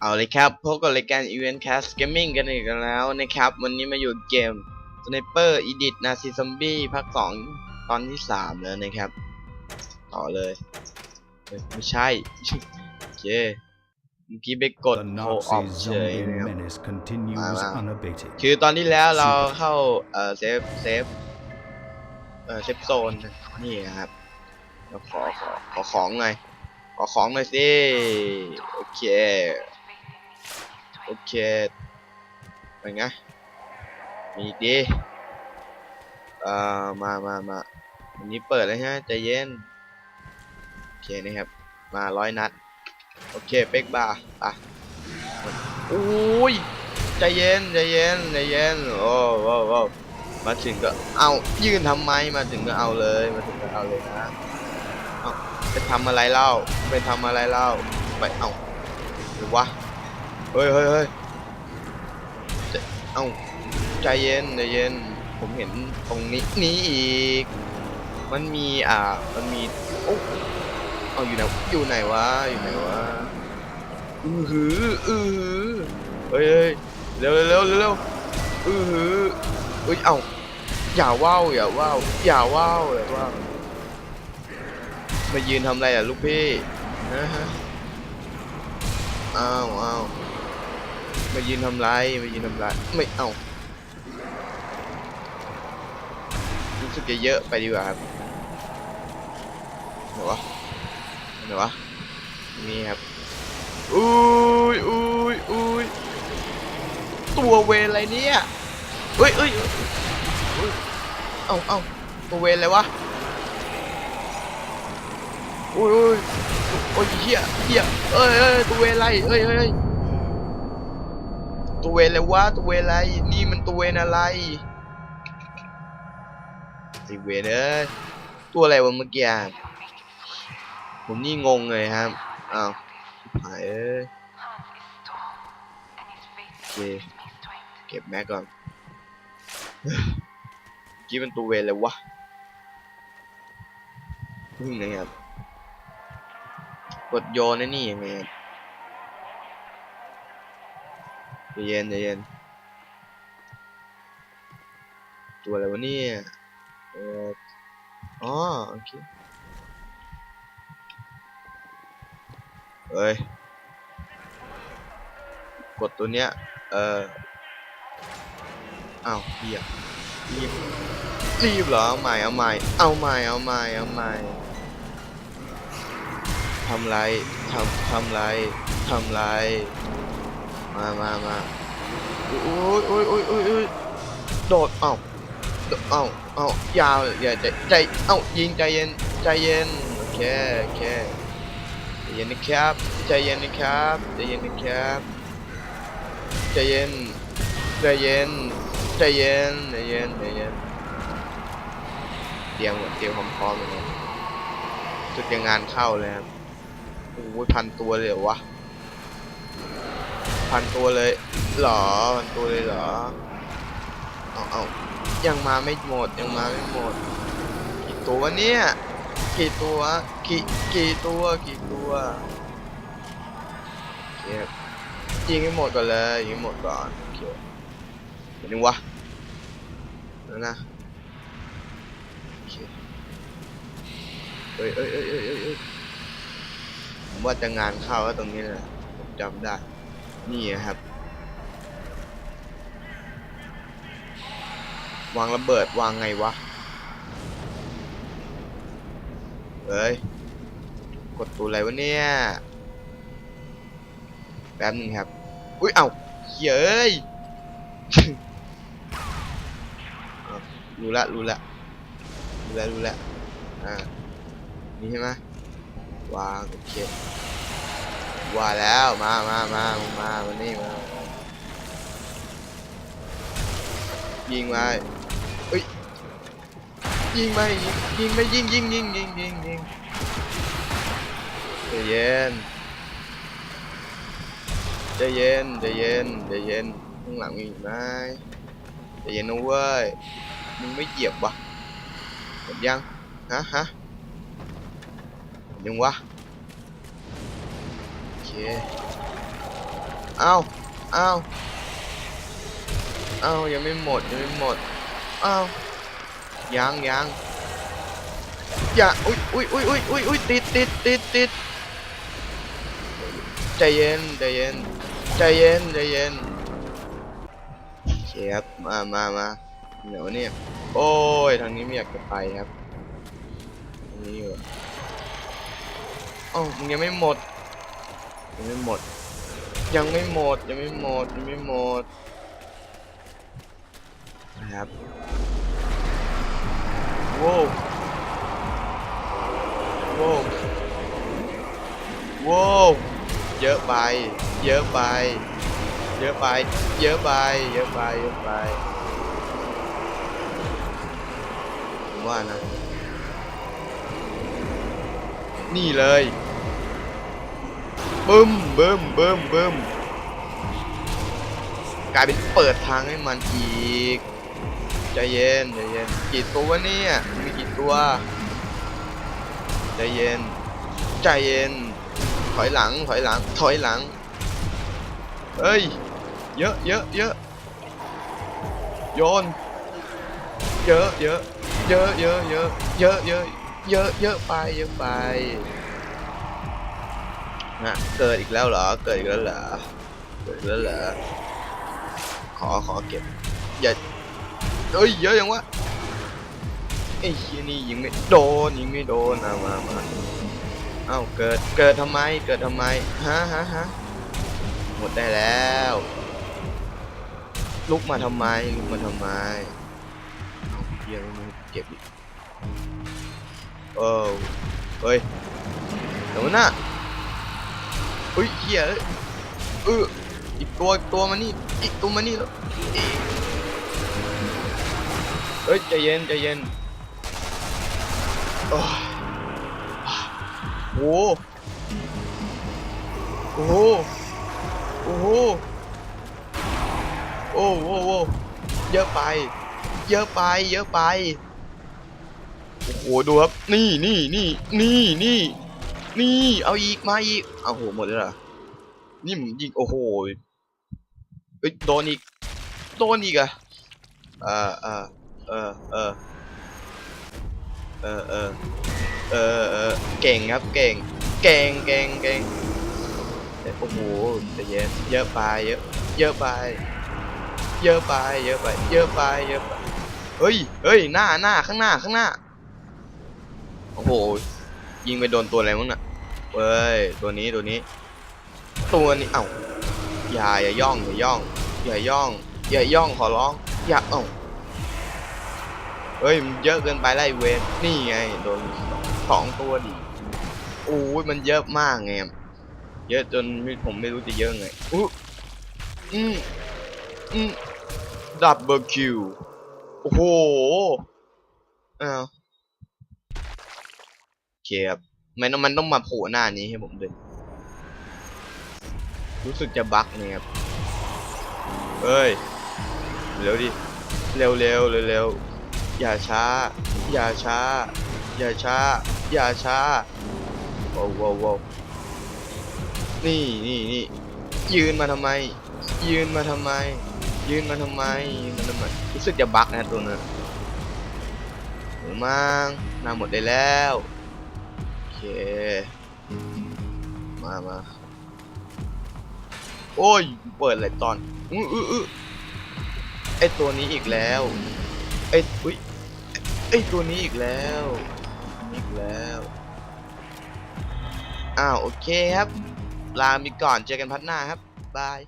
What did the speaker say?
เอาเลยครับพบกับรายการ Event Cast Gaming กันอีกแล้วนะครับ วันนี้มาอยู่เกม Sniper Edit Nazi Zombie ภาค2ตอนที่ 3 แล้วนะครับ ต่อเลยเฮ้ยไม่ใช่ โอเคเมื่อกี้ไปกด The โทรออก Nazi เฉย zombie นะครับ menace continues Wow. unabated. คือตอนที่แล้วเราเข้าเอ่อเซฟเซฟเอ่อเซฟโซนนี่นะครับเราขอขอขอของหน่อยขอของหน่อยสิ โอเค โอเคเป็นไง มีดีเอ่อมามามาวันนี้เปิดแล้วฮะใจเย็น โอเคนะครับ มาร้อยนัด โอเค เป็กบาร์ไปโอ้ยใจเย็นใจเย็นใจเย็น โอ้โหโอ้มาถึงก็เอายืนทำไมมาถึงก็เอาเลยมาถึงก็เอาเลยนะเอาไปทำอะไรเล่าไปทำอะไรเล่าไปเอาหรือวะ เฮ้ยเฮ้ยเฮ้ยเอ้าใจเย็นใจเย็น ผมเห็นตรงนี้นี่อีก มันมีอ่า มันมีโอ้เอาอยู่ไหนอยู่ไหนวะอยู่ไหนวะอือหืออือหือเฮ้ยเฮ้ยเร็วเร็วเร็วเร็วอือหือเฮ้ยเอ้าอย่าว่าวอย่าว่าวอย่าว่าวอย่าว่าวมายืนทำอะไรอะลูกพี่นะฮะอ้าวอ้าว มายืนทำไรมายืนทำไรไม่เอารู้สึกจะเยอะไปดีกว่าครับไหนวะไหนวะนี่ครับอุ้ยอุ้ยอุ้ยตัวเวรอะไรเนี่ยเอ้ยเอ้ยเอ้ยเอ้ยเอ้าเอ้าตัวเวรอะไรวะโอ้ยโอ้ยโอ้ยเฮียเฮียเอ้ยเอ้ยตัวเวรอะไรเอ้ยเอ้ยเอ้ย ตัวเวรอะไรวะตัวเวรอะไร นี่มันตัวเวรอะไรไอเวรเอ้ยตัวอะไรวะเมื่อกี้ผมนี่งงเลยครับอ้าวหายเอ้ยโอเก็บแม็กก่อนกี้มันตัวเวรเลยวะพึ่งนะครับกดโยนไอ้นี่ยังไงครับใจ เย็นเย็น ตัวอะไรวะเนี่ยเอออ๋อโอเคเอ้ย กดตัวเนี้ย เอออ้าวเฮียรีบรีบเหรอ เอาใหม่ เอาใหม่ เอาใหม่ เอาใหม่ เอาใหม่ทำไร ทำ ทำไร ทำไร มามามาโอ้ยโอ้ยโอ้ยโอ้ยโอ้ยโดดเอ้าเอ้าเอ้ายาวอย่าใจใจเอ้ายิงใจเย็นใจเย็นโอเคโอเคใจเย็นนะครับใจเย็นนะครับใจเย็นนะครับใจเย็นใจเย็นใจเย็นใจเย็นใจเย็นเตรียมเตรียมความพร้อมเลยจุดยังงานเข้าเลยครับโอ้ยพันตัวเลยวะ พันตัวเลยเหรอพันตัวเลยเหรอเอาเอายังมาไม่หมดยังมาไม่หมดกี่ตัวเนี่ยกี่ตัวกี่กี่ตัวกี่ตัวเคครับยิงให้หมดก่อนเลยยิงให้หมดก่อนโอเคเดี๋ยวนึงวะแล้วนะโอเฮ้ยเอ้ยเอ้ยเอ้ยเอ้ยเอ้ยผมว่าจะงานเข้าแล้วตรงนี้แหละผมจำได้ นี่ครับ วางระเบิดวางไงวะเอ้ย กดตัวอะไรวะเนี่ย แป๊บนึงครับ อุ้ย เอ้าเย้ยรู้ละรู้ละรู้ละรู้ละอ่า นี่ใช่ไหมวางโอเคว ว่าแล้วมามามามามานี่มายิงมาเอ้ยยิงไปยิงยิงไปยิงยิงยิงยิงยิงยิงใจเย็นใจเย็นใจเย็นใจเย็นข้างหลังมีไหมใจเย็นนะเว้ยมึงไม่เหยียบวะหมดยังฮะฮะยังวะ เอ้าเอ้าเอ้ายังไม่หมดยังไม่หมดเอ้ายังยังอย่าอุ้ยอุ้ยอุ้ยอุ้ยอุ้ยอุ้ยติดติดติดติดใจเย็นใจเย็นใจเย็นใจเย็นเคครับมามามาเดี๋ยวเนี่ยโอ้ยทางนี้ไม่อยากจะไปครับนี้เหรอเอ้ามึงยังไม่หมด ยังไม่หมด ยังไม่หมด ยังไม่หมด ยังไม่หมด นะครับโว้วโว้วโว้วเยอะไป เยอะไป เยอะไป เยอะไป เยอะไป เยอะไปผมว่านะ นี่เลย บึ้มบึ้มบึ้มบึ้มกลายเป็นเปิดทางให้มันอีกใจเย็นใจเย็นกี่ตัวเนี่ยมีกี่ตัวใจเย็นใจเย็น ถอยหลังถอยหลังถอยหลังเฮ้ยเยอะเยอะเยอะโยนเยอะเยอะเยอะเยอะเยอะเยอะเยอะเยอะเยอะไปเยอะไป นะเกิดอีกแล้วเหรอ เกิดอีกแล้วเหรอ เกิดอีกแล้วเหรอ ขอขอเก็บ อย่าเอ้ยเยอะยังวะไอ้เฮียนี่ยิงไม่โดนยิงไม่โดนเอามามาเอ้าเกิดเกิดทำไมเกิดทำไมฮะฮะฮะหมดได้แล้ว ลุกมาทำไมลุกมาทำไมเอาเฮียไม่เก็บอีกโอ้เฮ้ยเดี๋ยวนะ ฮ้ยเฮียเอ้ยเอออีกตัวอีกตัวมานี่อีกตัวมานี่แล้วอีกเฮ้ยใจเย็นใจเย็นโอ้ยโอ้โหโอ้โหโอ้โหโอ้โหเยอะไป เยอะไป เยอะไป โอ้โห ดูครับ นี่นี่นี่นี่นี่ นี่เอาอีกมาอีกเอาโหหมดเลยเหรอนี่ผมยิงโอ้โหเอ้ยโดนอีกโดนอีกอะเออเออเออเออเออเออเออเออเก่งครับเก่งเก่งเก่งเก่งแต่โอ้โหแต่เยอะเยอะไปเยอะเยอะไปเยอะไปเยอะไปเยอะไปเยอะไปเฮ้ยเฮ้ยหน้าหน้าข้างหน้าข้างหน้าโอ้โหยิงไปโดนตัวอะไรมั้งน่ะ เว้ยตัวนี้ตัวนี้ ตัวนี้เอ้าอย่าอย่าย่องอย่าย่องอย่าย่องอย่าย่องขอร้องอย่าเอ้าเฮ้ยมันเยอะเกินไปไล่เวนนี่ไงโดนสองตัวดิโอ้ยมันเยอะมากไงเยอะจนมผมไม่รู้จะเยอะไงอู้อืมอืมดับเบิลคิวโอ้โหอ้าวโอเคครับ มันมันต้องมาโผล่หน้านี้ให้ผมด้วยรู้สึกจะบั๊กเนี่ยครับเฮ้ย เร็วดิ เร็วเร็วเร็วเร็วอย่าช้า อย่าช้า อย่าช้า อย่าช้าว้าวว้าวว้าวนี่นี่นี่ยืนมาทำไม ยืนมาทำไม ยืนมาทำไมยืนมาทำไมรู้สึกจะบั๊กนะตัวนั้นหมูมังนาหมดได้แล้ว เค มามาโอ้ย เปิดอะไรตอนอื้ออื้ออไอตัวนี้อีกแล้ว ไออุ้ยไอตัวนี้อีกแล้ว อีกแล้ว อ้าว โอเคครับ ลาไปก่อน เจอกันพัดหน้าครับ บาย